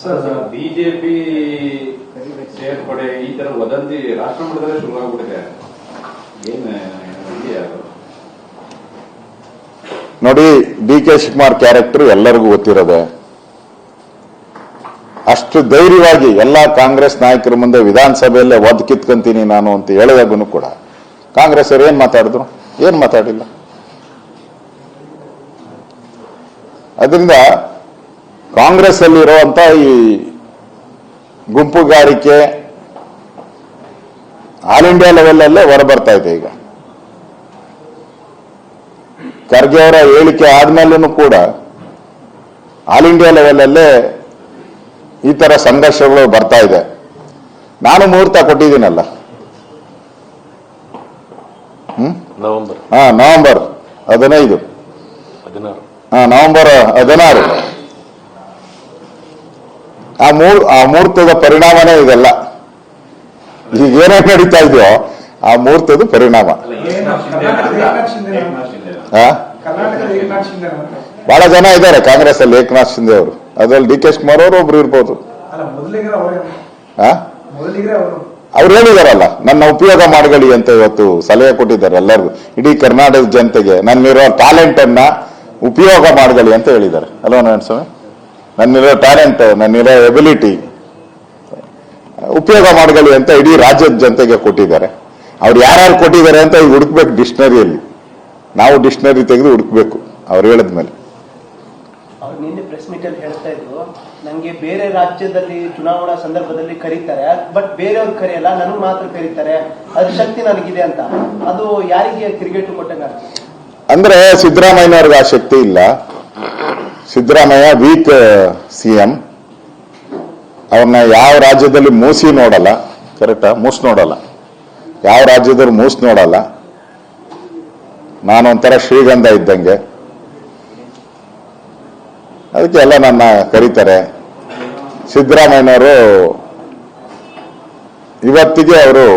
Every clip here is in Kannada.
ಸರ್ ಬಿಜೆಪಿ ಸೇರ್ಪಡೆ ಈ ತರ ವದಂತಿ ರಾಷ್ಟ್ರ ಮಟ್ಟದಲ್ಲೇ ಶುರು ಆಗ್ಬಿಟ್ಟಿದೆ? ನೋಡಿ ಡಿ ಕೆ ಶಿವಕುಮಾರ್ ಕ್ಯಾರೆಕ್ಟರ್ ಎಲ್ಲರಿಗೂ ಗೊತ್ತಿರೋದೆ. ಅಷ್ಟು ಧೈರ್ಯವಾಗಿ ಎಲ್ಲಾ ಕಾಂಗ್ರೆಸ್ ನಾಯಕರ ಮುಂದೆ ವಿಧಾನಸಭೆಯಲ್ಲೇ ಒದ್ ಕಿತ್ಕೊಂತೀನಿ ನಾನು ಅಂತ ಹೇಳಿದಾಗೂ ಕೂಡ ಕಾಂಗ್ರೆಸ್ ಅವ್ರು ಏನ್ ಮಾತಾಡಿದ್ರು? ಏನ್ ಮಾತಾಡಿಲ್ಲ. ಅದರಿಂದ ಕಾಂಗ್ರೆಸ್ ಅಲ್ಲಿರುವಂತ ಈ ಗುಂಪುಗಾರಿಕೆ ಆಲ್ ಇಂಡಿಯಾ ಲೆವೆಲ್ ಹೊರ ಬರ್ತಾ ಇದೆ ಈಗ. ಖರ್ಗೆ ಅವರ ಹೇಳಿಕೆ ಆದ್ಮೇಲೂ ಕೂಡ ಆಲ್ ಇಂಡಿಯಾ ಲೆವೆಲಲ್ಲೇ ಈ ತರ ಸಂಘರ್ಷಗಳು ಬರ್ತಾ ಇದೆ. ನಾನು ಮುಹೂರ್ತ ಕೊಟ್ಟಿದ್ದೀನಲ್ಲ. ಹ್ಮ್? ನವೆಂಬರ್. ಹಾ ನವೆಂಬರ್ ಹದಿನೈದು. ಹಾ ನವೆಂಬರ್ ಹದಿನಾರು. ಆ ಮೂರ್, ಆ ಮುಹೂರ್ತದ ಪರಿಣಾಮನೇ ಇದೆಲ್ಲ. ಈಗ ಏನೇನ್ ನಡೀತಾ ಇದೆಯೋ, ಆ ಮೂರ್ತದ ಪರಿಣಾಮ. ಬಹಳ ಜನ ಇದ್ದಾರೆ ಕಾಂಗ್ರೆಸ್ ಅಲ್ಲಿ ಏಕನಾಥ್ ಶಿಂದೆ ಅವರು. ಅದ್ರಲ್ಲಿ ಡಿ ಕೆ ಕುಮಾರ್ ಅವರು ಒಬ್ರು ಇರ್ಬೋದು. ಅವರೇ ಹೇಳಿದಾರಲ್ಲ, ನನ್ನ ಉಪಯೋಗ ಮಾಡ್ಗಳಿ ಅಂತ ಇವತ್ತು ಸಲಹೆ ಕೊಟ್ಟಿದ್ದಾರೆ ಎಲ್ಲರಿಗೂ. ಇಡೀ ಕರ್ನಾಟಕ ಜನತೆಗೆ ನನ್ನಿರೋ ಟ್ಯಾಲೆಂಟ್ ಅನ್ನ ಉಪಯೋಗ ಮಾಡ್ಗಳಿ ಅಂತ ಹೇಳಿದ್ದಾರೆ. ಅಲ್ವಾ ನಾರಾಯಣ ಸ್ವಾಮಿ ನನ್ನಿರೋ ಟ್ಯಾಲೆಂಟ್ ನನ್ನಿರೋ ಎಬಿಲಿಟಿ ಉಪಯೋಗ ಮಾಡ್ಕೊಳ್ಳಿ ಅಂತ ಇಡೀ ರಾಜ್ಯದ ಜನತೆಗೆ ಕೊಟ್ಟಿದ್ದಾರೆ. ಅವ್ರು ಯಾರ್ಯಾರು ಕೊಟ್ಟಿದ್ದಾರೆ ಅಂತ ಈಗ ಹುಡುಕ್ಬೇಕು ಡಿಕ್ಷನರಿಯಲ್ಲಿ ನಾವು ಡಿಕ್ಷನರಿ ತೆಗೆದು ಹುಡುಕ್ಬೇಕು ಅವ್ರು ಹೇಳಿದ್ಮೇಲೆ ಅವ್ರು ನಿನ್ನೆ ಪ್ರೆಸ್ ಮೀಟ್ ಅಲ್ಲಿ ಹೇಳ್ತಾ ಇದ್ರು ನಂಗೆ ಬೇರೆ ರಾಜ್ಯದಲ್ಲಿ ಚುನಾವಣಾ ಸಂದರ್ಭದಲ್ಲಿ ಕರೀತಾರೆ ಬಟ್ ಬೇರೆಯವ್ರು ಕರೆಯಲ್ಲ ನನಗ್ ಮಾತ್ರ ಕರೀತಾರೆ ಅದ್ರ ಶಕ್ತಿ ನನಗಿದೆ ಅಂತ. ಅದು ಯಾರಿಗೆ ಕ್ರಿಕೆಟ್ ಕೊಟ್ಟಂಗ ಅಂದ್ರೆ ಸಿದ್ದರಾಮಯ್ಯನವ್ರಿಗೆ ಆ ಶಕ್ತಿ ಇಲ್ಲ. ಸಿದ್ದರಾಮಯ್ಯ ವೀಕ್ ಸಿ ಎಂ, ಅವ್ರನ್ನ ಯಾವ ರಾಜ್ಯದಲ್ಲಿ ಮೂಸಿ ನೋಡಲ್ಲ ಕರೆಕ್ಟಾ ಮೂಸ್ ನೋಡಲ್ಲ. ಯಾವ ರಾಜ್ಯದಲ್ಲಿ ಮೂಸ್ ನೋಡಲ್ಲ. ನಾನೊಂಥರ ಶ್ರೀಗಂಧ ಇದ್ದಂಗೆ. ಅದಕ್ಕೆ ಎಲ್ಲ ನನ್ನ ಕರೀತಾರೆ. ಸಿದ್ದರಾಮಯ್ಯನವರು ಇವತ್ತಿಗೆ ಅವರು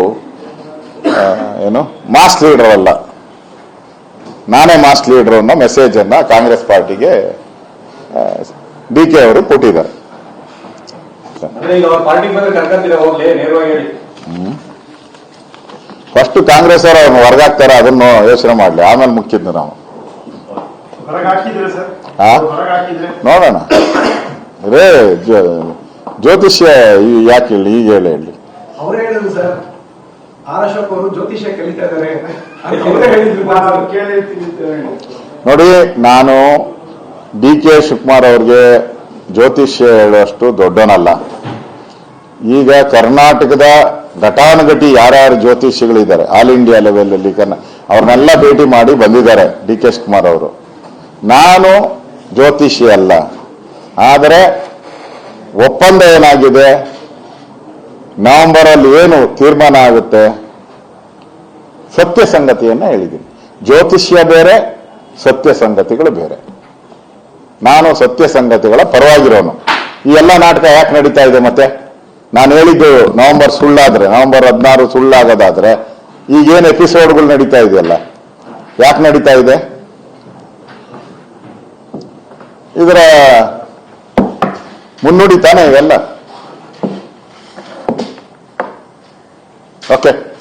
ಏನು ಮಾಸ್ ಲೀಡರ್ ಅಲ್ಲ. ನಾನೇ ಮಾಸ್ ಲೀಡರ್ ಅನ್ನೋ ಮೆಸೇಜನ್ನು ಕಾಂಗ್ರೆಸ್ ಪಾರ್ಟಿಗೆ ಡಿ ಕೆ ಅವರು ಕೊಟ್ಟಿದ್ದಾರೆ. ಅಂದ್ರೆ ಈಗ ಅವ್ರ ಪಾರ್ಟಿ ಬಂದ್ರೆ ಕರ್ಕಂತೀರ ಹೋಗ್ಲಿ ನೇರವಾಗಿ ಹೇಳಿ. ಫಸ್ಟ್ ಕಾಂಗ್ರೆಸ್ ಅವರು ಅವ್ರನ್ನ ಹೊರಗಾಕ್ತಾರ ಅದನ್ನು ಯೋಚನೆ ಮಾಡಲಿ. ಆಮೇಲೆ ಮುಖ್ಯದ್ದು ನಾವು. ನೋಡೋಣ. ರೇ ಜ್ಯೋತಿಷ್ಯ ಈ ಯಾಕೆ ಹೇಳಿ ಈಗ ಹೇಳಿ ಹೇಳಿ. ಹೇಳಿದ್ರು ಸರ್. ಆರ್ ಅವರು ಜ್ಯೋತಿಷ್ಯ ಕಲಿತಾ ಇದಾರೆ ಅಂತ. ಅವರೇ ಹೇಳಿದ್ರು. ನಾನು ಕೇಳಿರ್ತೀನಿ ಅಂತ ಹೇಳಿ. ನೋಡಿ ನಾನು ಡಿ ಕೆ ಶಿವಕುಮಾರ್ ಅವ್ರಿಗೆ ಜ್ಯೋತಿಷ್ಯ ಹೇಳುವಷ್ಟು ದೊಡ್ಡನಲ್ಲ ಈಗ ಕರ್ನಾಟಕದ ಘಟಾನುಘಟಿ ಯಾರ್ಯಾರು ಜ್ಯೋತಿಷಿಗಳಿದ್ದಾರೆ ಆಲ್ ಇಂಡಿಯಾ ಲೆವೆಲಲ್ಲಿ ಕನ್ನ ಅವ್ರನ್ನೆಲ್ಲ ಭೇಟಿ ಮಾಡಿ ಬಂದಿದ್ದಾರೆ ಡಿ ಕೆ ಶಿವಕುಮಾರ್ ಅವರು. ನಾನು ಜ್ಯೋತಿಷಿ ಅಲ್ಲ. ಆದರೆ ಒಪ್ಪಂದ ಏನಾಗಿದೆ? ನವೆಂಬರ್ ಅಲ್ಲಿ ಏನು ತೀರ್ಮಾನ ಆಗುತ್ತೆ? ಸತ್ಯ ಸಂಗತಿಯನ್ನ ಹೇಳಿದ್ದೀನಿ. ಜ್ಯೋತಿಷ್ಯ ಬೇರೆ, ಸತ್ಯ ಸಂಗತಿಗಳು ಬೇರೆ. ನಾನು ಸತ್ಯ ಸಂಗತಿಗಳ ಪರವಾಗಿರೋನು. ಈ ಎಲ್ಲ ನಾಟಕ ಯಾಕೆ ನಡೀತಾ ಇದೆ ಮತ್ತೆ? ನಾನು ಹೇಳಿದ್ದು ನವೆಂಬರ್ ಸುಳ್ಳಾದ್ರೆ, ನವೆಂಬರ್ ಹದಿನಾರು ಸುಳ್ಳಾಗೋದಾದ್ರೆ ಈಗೇನು ಎಪಿಸೋಡ್ಗಳು ನಡೀತಾ ಇದೆಯಲ್ಲ? ಯಾಕೆ ನಡೀತಾ ಇದೆ? ಇದರ ಮುನ್ನುಡಿ ತಾನೇ ಇವೆಲ್ಲ? ಓಕೆ